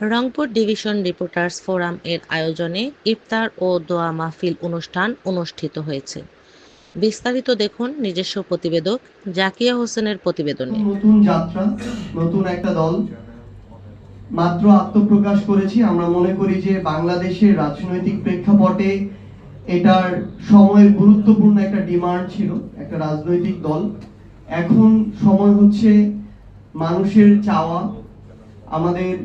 Rangpur division reporters forum এর আয়োজনে ইফতার ও দোয়া মাহফিল অনুষ্ঠান অনুষ্ঠিত হয়েছে। বিস্তারিত দেখুন নিজস্ব প্রতিবেদক জাকিয়া হোসেনের প্রতিবেদনে। নতুন যাত্রা, নতুন একটা দল। মাত্র আত্মপ্রকাশ করেছি, আমরা মনে করি যে বাংলাদেশের রাজনৈতিক প্রেক্ষাপটে এটার সময়ের গুরুত্বপূর্ণ একটা ডিমান্ড ছিল, একটা রাজনৈতিক দল। এখন সময় হচ্ছে মানুষের চাওয়া, আমাদের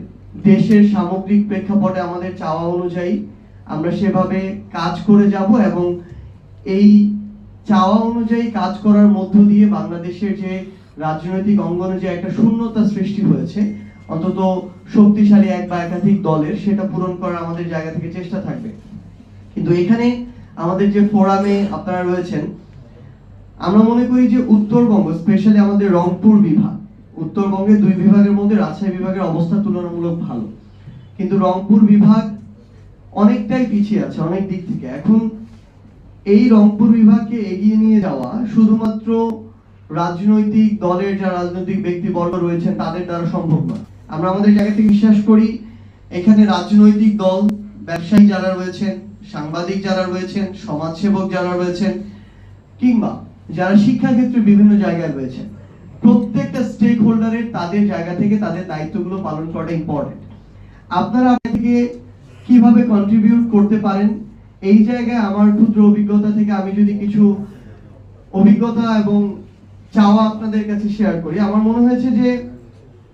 দেশের সামগ্রিক প্রেক্ষাপটে আমাদের চাওয়া অনুযায়ী আমরা সেভাবে কাজ করে যাব এবং এই চাওয়া অনুযায়ী কাজ করার মধ্য দিয়ে বাংলাদেশের যে রাজনৈতিক অঙ্গনে যে একটা শূন্যতা সৃষ্টি হয়েছে, অন্তত শক্তিশালী এক বা একাধিক দলের, সেটা পূরণ করার আমাদের জায়গা থেকে চেষ্টা থাকবে। কিন্তু এখানে আমাদের যে ফোরামে আপনারা রয়েছেন, আমরা মনে করি যে উত্তরবঙ্গ, স্পেশালি আমাদের রংপুর বিভাগ উত্তরবঙ্গের দুই বিভাগের মধ্যে রাজশাহী বিভাগের অবস্থা তুলনামূলক ভালো। কিন্তু রংপুর বিভাগ অনেকটাই পিছিয়ে আছে, অনেক দিক থেকে। এখন এই রংপুর বিভাগকে এগিয়ে নিয়ে যাওয়া শুধুমাত্র রাজনৈতিক দলের যা রাজনৈতিক ব্যক্তিবর্গ রয়েছেন, তাদের দ্বারা সম্ভব নয়। আমরা আমাদের জায়গা থেকে বিশ্বাস করি, এখানে রাজনৈতিক দল, ব্যবসায়ী যারা রয়েছেন, সাংবাদিক যারা রয়েছেন, সমাজসেবক যারা রয়েছেন, কিংবা যারা শিক্ষাক্ষেত্রে বিভিন্ন জায়গায় রয়েছেন প্রত্যেকটা স্টেক হোল্ডারের তাদের জায়গা থেকে তাদের দায়িত্বগুলো পালন করাটা ইম্পর্টেন্ট আপনারা থেকে কীভাবে কন্ট্রিবিউট করতে পারেন? এই জায়গায় আমার ক্ষুদ্র অভিজ্ঞতা থেকে আমি যদি কিছু অভিজ্ঞতা এবং চাওয়া আপনাদের কাছে শেয়ার করি, আমার মনে হয়েছে যে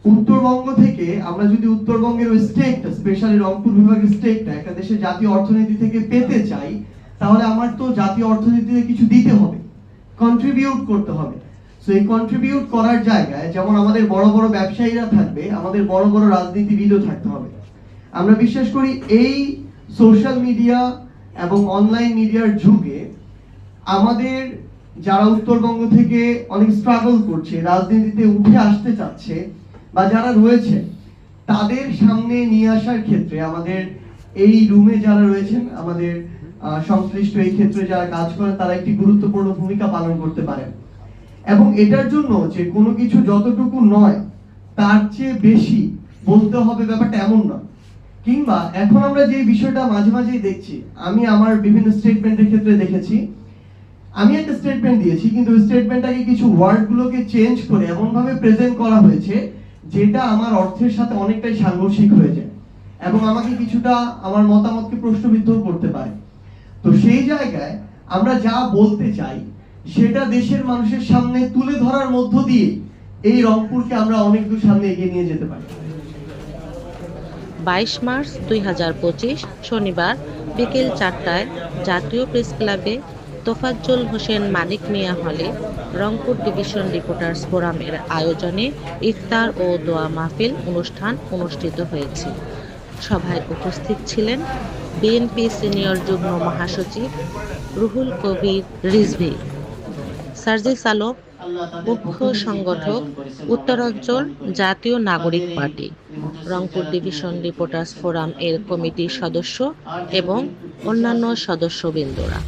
উত্তরবঙ্গ থেকে আমরা যদি উত্তরবঙ্গের ওই স্টেটটা স্পেশালি রংপুর বিভাগের স্টেটটা একটা দেশের জাতীয় অর্থনীতি থেকে পেতে চাই, তাহলে আমার তো জাতীয় অর্থনীতিতে কিছু দিতে হবে কন্ট্রিবিউট করতে হবে। সো এই কন্ট্রিবিউট করার জায়গায় যেমন আমাদের বড় বড় ব্যবসায়ীরা থাকবে, আমাদের বড় বড় রাজনীতিবিদও থাকতে হবে। আমরা বিশ্বাস করি এই সোশ্যাল মিডিয়া এবং অনলাইন মিডিয়ার যুগে আমাদের যারা উত্তরবঙ্গ থেকে অনেক স্ট্রাগল করছে, রাজনীতিতে উঠে আসতে চাচ্ছে বা যারা রয়েছে, তাদের সামনে নিয়ে আসার ক্ষেত্রে আমাদের এই রুমে যারা রয়েছেন, আমাদের সংশ্লিষ্ট এই ক্ষেত্রে যারা কাজ করেন, তারা একটি গুরুত্বপূর্ণ ভূমিকা পালন করতে পারেন। এবং এটার জন্য যে কোনো কিছু যতটুকু নয়, তার চেয়ে বেশি বলতে হবে ব্যাপারটা এমন নয়। কিংবা এখন আমরা যে বিষয়টা মাঝে মাঝেই দেখছি, আমি আমার বিভিন্ন স্টেটমেন্টের ক্ষেত্রে দেখেছি, আমি একটা স্টেটমেন্ট দিয়েছি, কিন্তু স্টেটমেন্টটাকে কিছু ওয়ার্ডগুলোকে চেঞ্জ করে এমনভাবে প্রেজেন্ট করা হয়েছে, যেটা আমার অর্থের সাথে অনেকটাই সাংঘর্ষিক হয়ে যায় এবং আমাকে কিছুটা আমার মতামতকে প্রশ্নবিদ্ধ করতে পারে। তো সেই জায়গায় আমরা যা বলতে চাই সেটা দেশের মানুষের সামনে তুলে ধরার মধ্য দিয়ে এই রংপুরকে আমরা অনেক দূর সামনে এগিয়ে নিয়ে যেতে পারি। বাইশ মার্চ দুই হাজার পঁচিশ শনিবার বিকেল চারটায় জাতীয় প্রেস ক্লাবে তোফাজ্জল হোসেন মানিক মিয়া হলে রংপুর ডিভিশন রিপোর্টার্স ফোরামের আয়োজনে ইফতার ও দোয়া মাহফিল অনুষ্ঠান অনুষ্ঠিত হয়েছে। সভায় উপস্থিত ছিলেন বিএনপি সিনিয়র যুগ্ম মহাসচিব রুহুল কবির রিজভি। সার্জিস আলম মুখ্য সংগঠক, উত্তরাঞ্চল Jatiya Nagorik party, Rangpur division reporters forum এর কমিটির সদস্য এবং অন্যান্য সদস্যবৃন্দরা।